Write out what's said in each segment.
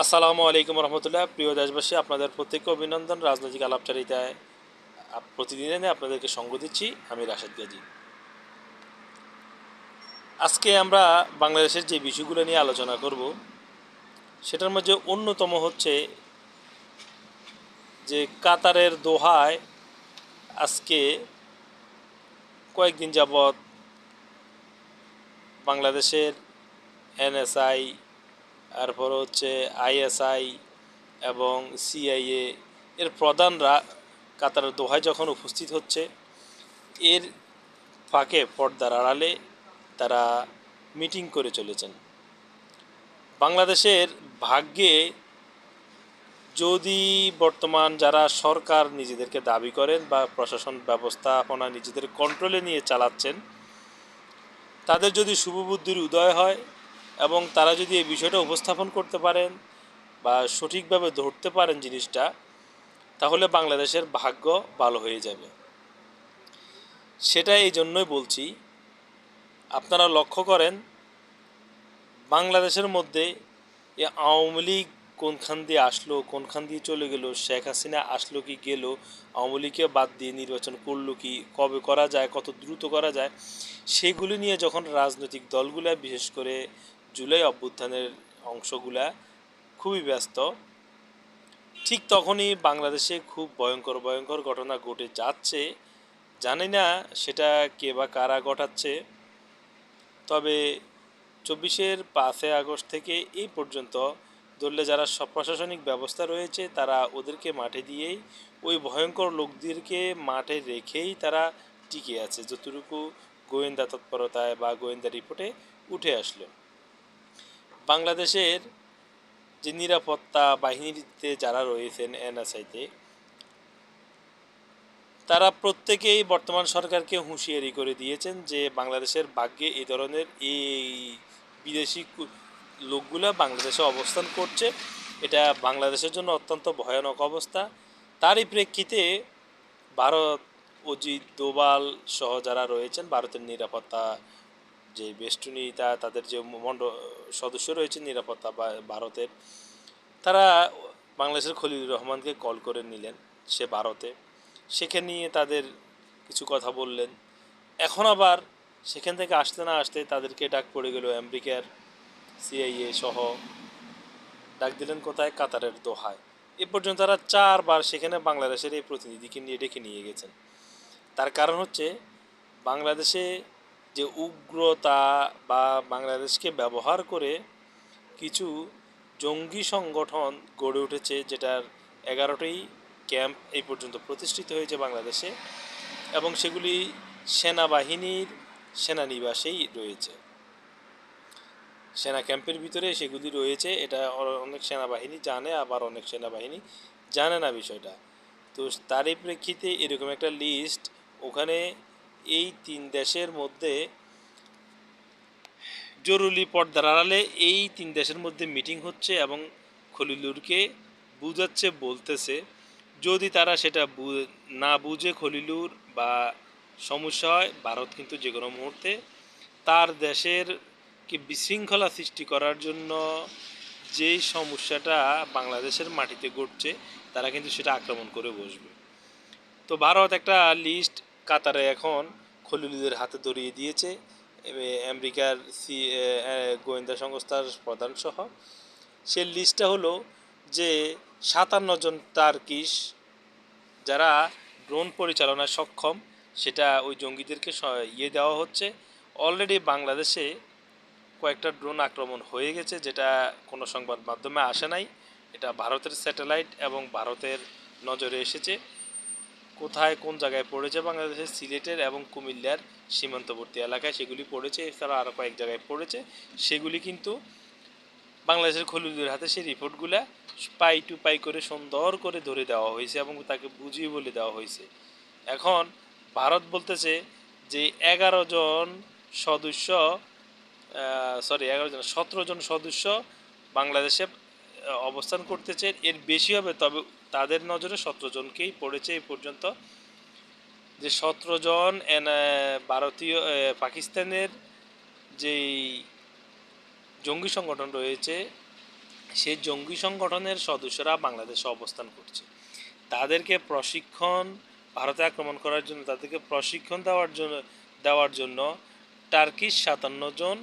আসসালামু আলাইকুম রহমতুল্লাহ। প্রিয় দেশবাসী, আপনাদের প্রত্যেককে অভিনন্দন। রাজনৈতিক আলাপচারিতায় প্রতিদিনে আপনাদেরকে সঙ্গ দিচ্ছি আমি রাশেদ গাজী। আজকে আমরা বাংলাদেশের যে বিষয়গুলো নিয়ে আলোচনা করব, সেটার মধ্যে অন্যতম হচ্ছে যে কাতারের দোহায় আজকে কয়েকদিন যাবৎ বাংলাদেশের এনএসআই তারপর হচ্ছে আইএসআই এবং সিআইএ এর প্রধানরা কাতারের দোহায় যখন উপস্থিত হচ্ছে, এর ফাঁকে পর্দার আড়ালে তারা মিটিং করে চলেছেন। বাংলাদেশের ভাগ্যে যদি বর্তমান যারা সরকার নিজেদেরকে দাবি করেন বা প্রশাসন ব্যবস্থাপনা নিজেদের কন্ট্রোলে নিয়ে চালাচ্ছেন, তাদের যদি শুভবুদ্ধির উদয় হয় এবং তারা যদি এই বিষয়টা উপস্থাপন করতে পারেন বা সঠিকভাবে ধরতে পারেন জিনিসটা, তাহলে বাংলাদেশের ভাগ্য ভালো হয়ে যাবে। সেটা এই জন্যই বলছি, আপনারা লক্ষ্য করেন, বাংলাদেশের মধ্যে এ আওয়ামী লীগ কোনখান দিয়ে আসলো, কোনখান দিয়ে চলে গেল, শেখ হাসিনা আসলো কি গেল, আওয়ামী লীগকে বাদ দিয়ে নির্বাচন করল কি, কবে করা যায়, কত দ্রুত করা যায়, সেগুলি নিয়ে যখন রাজনৈতিক দলগুলা, বিশেষ করে জুলাই অভ্যুত্থানের অংশগুলা খুবই ব্যস্ত। ঠিক তখনই বাংলাদেশে খুব ভয়ঙ্কর ভয়ঙ্কর ঘটনা ঘটে যাচ্ছে। জানি না সেটা কে বা কারা ঘটাচ্ছে। তবে চব্বিশের পাঁচে আগস্ট থেকে এই পর্যন্ত ধরলে যারা সব প্রশাসনিক ব্যবস্থা রয়েছে, তারা ওদেরকে মাঠে দিয়েই, ওই ভয়ঙ্কর লোকদেরকে মাঠে রেখেই তারা টিকে আছে। যতটুকু গোয়েন্দা তৎপরতায় বা গোয়েন্দা রিপোর্টে উঠে আসলো। বাংলাদেশের যে নিরাপত্তা বাহিনীতে যারা রয়েছেন এনএসআইতে, তারা প্রত্যেকেই বর্তমান সরকারকে হুঁশিয়ারি করে দিয়েছেন যে বাংলাদেশের ভাগ্যে এই ধরনের এই বিদেশি লোকগুলা বাংলাদেশে অবস্থান করছে। এটা বাংলাদেশের জন্য অত্যন্ত ভয়ানক অবস্থা। তারই প্রেক্ষিতে ভারত, অজিত দোবাল সহ যারা রয়েছেন, ভারতের নিরাপত্তা যে বেষ্টনী তা তাদের যে মণ্ড সদস্য রয়েছে নিরাপত্তা বা ভারতের, তারা বাংলাদেশের খলিলুর রহমানকে কল করে নিলেন সে ভারতে। সেখানে নিয়ে তাদের কিছু কথা বললেন। এখন আবার সেখান থেকে আসতে না আসতে তাদেরকে ডাক পড়ে গেল আমেরিকার সিআইএ সহ। ডাক দিলেন কোথায়? কাতারের দোহায়। এ পর্যন্ত তারা চারবার সেখানে বাংলাদেশের এই প্রতিনিধিকে নিয়ে ডেকে নিয়ে গেছেন। তার কারণ হচ্ছে বাংলাদেশে যে উগ্রতা বা বাংলাদেশকে ব্যবহার করে কিছু জঙ্গি সংগঠন গড়ে উঠেছে যেটার এগারোটি ক্যাম্প এই পর্যন্ত প্রতিষ্ঠিত হয়েছে বাংলাদেশে এবং সেগুলি সেনাবাহিনীর সেনানিবাসেই রয়েছে। সেনা ক্যাম্পের ভিতরে সেগুলি রয়েছে, এটা অনেক সেনাবাহিনী জানে, আবার অনেক সেনাবাহিনী জানে না বিষয়টা। তো তারই প্রেক্ষিতে এরকম একটা লিস্ট ওখানে এই তিন দেশের মধ্যে জরুরি পর্দার আড়ালে এই তিন দেশের মধ্যে মিটিং হচ্ছে এবং খলিলুরকে বুঝাচ্ছে, বলতেছে। যদি তারা সেটা না বুঝে খলিলুর বা সমস্যা হয়, ভারত কিন্তু যে কোনো মুহূর্তে তার দেশের কি বিশৃঙ্খলা সৃষ্টি করার জন্য যেই সমস্যাটা বাংলাদেশের মাটিতে ঘটছে, তারা কিন্তু সেটা আক্রমণ করে বসবে। তো ভারত একটা লিস্ট কাতারে এখন খলিলুদের হাতে ধরিয়ে দিয়েছে। আমেরিকার সি গোয়েন্দা সংস্থার প্রধান সহ। সে লিস্টটা হলো যে সাতান্ন জন টার্কিশ যারা ড্রোন পরিচালনায় সক্ষম, সেটা ওই জঙ্গিদেরকে ইয়ে দেওয়া হচ্ছে। অলরেডি বাংলাদেশে কয়েকটা ড্রোন আক্রমণ হয়ে গেছে, যেটা কোনো সংবাদ মাধ্যমে আসে নাই। এটা ভারতের স্যাটেলাইট এবং ভারতের নজরে এসেছে। কোথায়, কোন জায়গায় পড়েছে বাংলাদেশের সিলেটের এবং কুমিল্লার সীমান্তবর্তী এলাকায়? সেগুলি পড়েছে, এছাড়া আরও কয়েক জায়গায় পড়েছে। সেগুলি কিন্তু বাংলাদেশের খলিলুদের হাতে সেই রিপোর্টগুলা পাই টু পাই করে সুন্দর করে ধরে দেওয়া হয়েছে এবং তাকে বুঝিয়ে বলে দেওয়া হয়েছে। এখন ভারত বলতেছে যে এগারো জন সদস্য সরি এগারো জন, সতেরো জন সদস্য বাংলাদেশে অবস্থান করতেছে এর বেশি হবে, তবে তাদের নজরে সতেরো জনকেই পড়েছে এই পর্যন্ত। যে সতেরো জন ভারতীয় পাকিস্তানের যেই জঙ্গি সংগঠন রয়েছে, সেই জঙ্গি সংগঠনের সদস্যরা বাংলাদেশে অবস্থান করছে। তাদেরকে প্রশিক্ষণ, ভারতে আক্রমণ করার জন্য, তাদেরকে প্রশিক্ষণ দেওয়ার জন্য দেওয়ার জন্য টার্কিশ সাতান্ন জন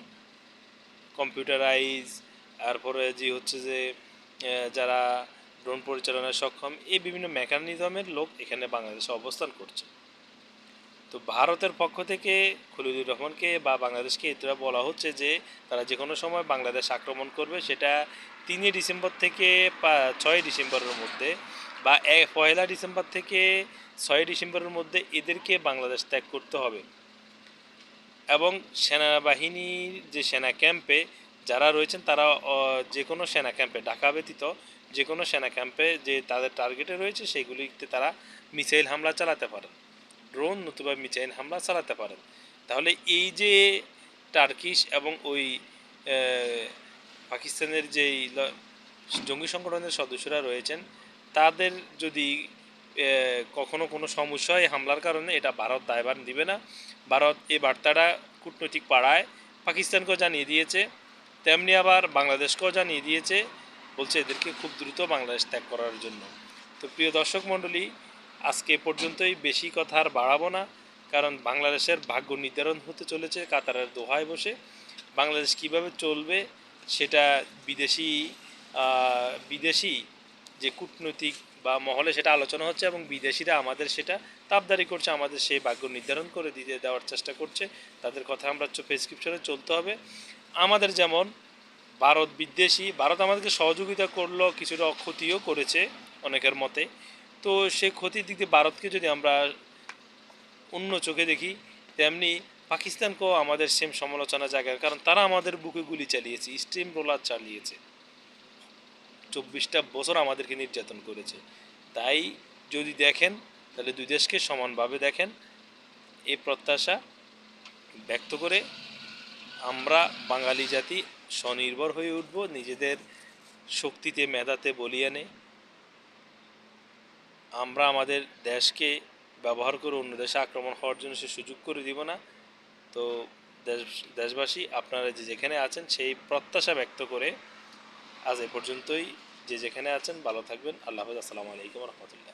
কম্পিউটারাইজ তারপরে যে হচ্ছে যে যারা ড্রোন পরিচালনায় সক্ষম, এই বিভিন্ন মেকানিজমের লোক এখানে বাংলাদেশে অবস্থান করছে। তো ভারতের পক্ষ থেকে খলিলুর রহমানকে বা বাংলাদেশকে এটা বলা হচ্ছে যে, তারা যে কোনো সময় বাংলাদেশ আক্রমণ করবে, সেটা তিনই ডিসেম্বর থেকে ছয় ডিসেম্বরের মধ্যে বা পয়লা ডিসেম্বর থেকে ছয় ডিসেম্বরের মধ্যে এদেরকে বাংলাদেশ ত্যাগ করতে হবে। এবং সেনাবাহিনীর যে সেনা ক্যাম্পে যারা রয়েছেন তারা যে কোনো সেনা ক্যাম্পে, ঢাকা ব্যতীত যে কোনো সেনা ক্যাম্পে যে তাদের টার্গেটে রয়েছে সেগুলিতে তারা মিসাইল হামলা চালাতে পারেন। ড্রোন নতুবা মিসাইল হামলা চালাতে পারেন। তাহলে এই যে টার্কিশ এবং ওই পাকিস্তানের যেই জঙ্গি সংগঠনের সদস্যরা রয়েছেন, তাদের যদি কখনো কোনো সমস্যা হয় হামলার কারণে, এটা ভারত দায়ভার দিবে না। ভারত এই বার্তাটা কূটনৈতিক পাড়ায় পাকিস্তানকেও জানিয়ে দিয়েছে। তেমনি আবার বাংলাদেশকেও জানিয়ে দিয়েছে, বলছে এদেরকে খুব দ্রুত বাংলাদেশ ত্যাগ করার জন্য। তো প্রিয় দর্শক মণ্ডলী, আজকে পর্যন্তই। বেশি কথা আর বাড়াবো না, কারণ বাংলাদেশের ভাগ্য নির্ধারণ হতে চলেছে, কাতারের দোহায় বসে। বাংলাদেশ কীভাবে চলবে সেটা বিদেশি বিদেশি যে কূটনৈতিক বা মহলে সেটা আলোচনা হচ্ছে এবং বিদেশিরা আমাদের সেটা তাপদারি করছে, আমাদের সেই ভাগ্য নির্ধারণ করে দিতে দেওয়ার চেষ্টা করছে। তাদের কথা আমরা প্রেসক্রিপশনে চলতে হবে। আমাদের যেমন ভারত বিদ্বেষী, ভারত আমাদেরকে সহযোগিতা করল, কিছুটা ক্ষতিও করেছে অনেকের মতে। তো সে ক্ষতির দিক দিয়ে ভারতকে যদি আমরা অন্য চোখে দেখি, তেমনি পাকিস্তানকেও আমাদের সেম সমালোচনা জায়গার কারণ তারা আমাদের বুকে গুলি চালিয়েছে স্টিম রোলার চালিয়েছে। চব্বিশটা বছর আমাদেরকে নির্যাতন করেছে। তাই যদি দেখেন, তাহলে দুই দেশকে সমানভাবে দেখেন। এই প্রত্যাশা ব্যক্ত করে আমরা বাঙালি জাতি স্বনির্ভর হয়ে উঠব, নিজেদের শক্তিতে, মেধাতে বলিয়ানে আমরা আমাদের দেশকে ব্যবহার করে অন্য দেশে আক্রমণ হওয়ার জন্য সে সুযোগ করে দিব না। তো দেশ, দেশবাসী, আপনারা যে যেখানে আছেন, সেই প্রত্যাশা ব্যক্ত করে আজ এ পর্যন্তই। যে যেখানে আছেন, ভালো থাকবেন। আল্লাহ হাফেজ। আসসালামু আলাইকুম রহমতুল্লাহ।